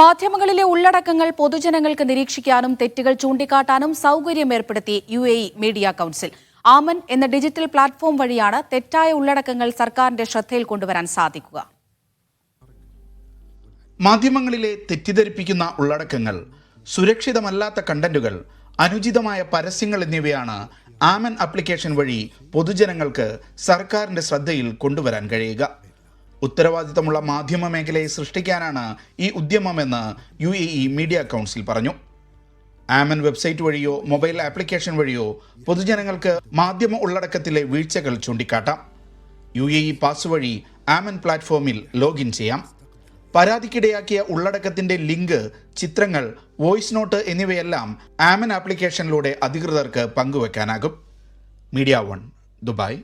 മാധ്യമങ്ങളിലെ ഉള്ളടക്കങ്ങൾ പൊതുജനങ്ങൾക്ക് നിരീക്ഷിക്കാനും തെറ്റുകൾ ചൂണ്ടിക്കാട്ടാനും സൗകര്യം ഏർപ്പെടുത്തി U A E media council. Aamen എന്ന ഡിജിറ്റൽ പ്ലാറ്റ്ഫോം വഴിയാണ് തെറ്റായ ഉള്ളടക്കങ്ങൾ സർക്കാരിന്റെ ശ്രദ്ധയിൽ കൊണ്ടുവരാൻ സാധിക്കുക. മാധ്യമങ്ങളിലെ തെറ്റിദ്ധരിപ്പിക്കുന്ന ഉള്ളടക്കങ്ങൾ സുരക്ഷിതമല്ലാത്ത കണ്ടന്റുകൾ അനുചിതമായ പരസ്യങ്ങൾ എന്നിവയാണ് ആമൻ ആപ്ലിക്കേഷൻ വഴി പൊതുജനങ്ങൾക്ക് സർക്കാരിന്റെ ശ്രദ്ധയിൽ കൊണ്ടുവരാൻ കഴിയുക. ഉത്തരവാദിത്തമുള്ള മാധ്യമ മേഖലയെ സൃഷ്ടിക്കാനാണ് ഈ ഉദ്യമമെന്ന് U A E media council പറഞ്ഞു. ആമൻ വെബ്സൈറ്റ് വഴിയോ മൊബൈൽ ആപ്ലിക്കേഷൻ വഴിയോ പൊതുജനങ്ങൾക്ക് മാധ്യമ ഉള്ളടക്കത്തിലെ വീഴ്ചകൾ ചൂണ്ടിക്കാട്ടാം. യു എ ഇ പാസ് വഴി ആമൻ പ്ലാറ്റ്ഫോമിൽ ലോഗിൻ ചെയ്യാം. പരാതിക്കിടയാക്കിയ ഉള്ളടക്കത്തിന്റെ ലിങ്ക് ചിത്രങ്ങൾ വോയിസ് നോട്ട് എന്നിവയെല്ലാം ആമൻ ആപ്ലിക്കേഷനിലൂടെ അധികൃതർക്ക് പങ്കുവെക്കാനാകും. Media one Dubai.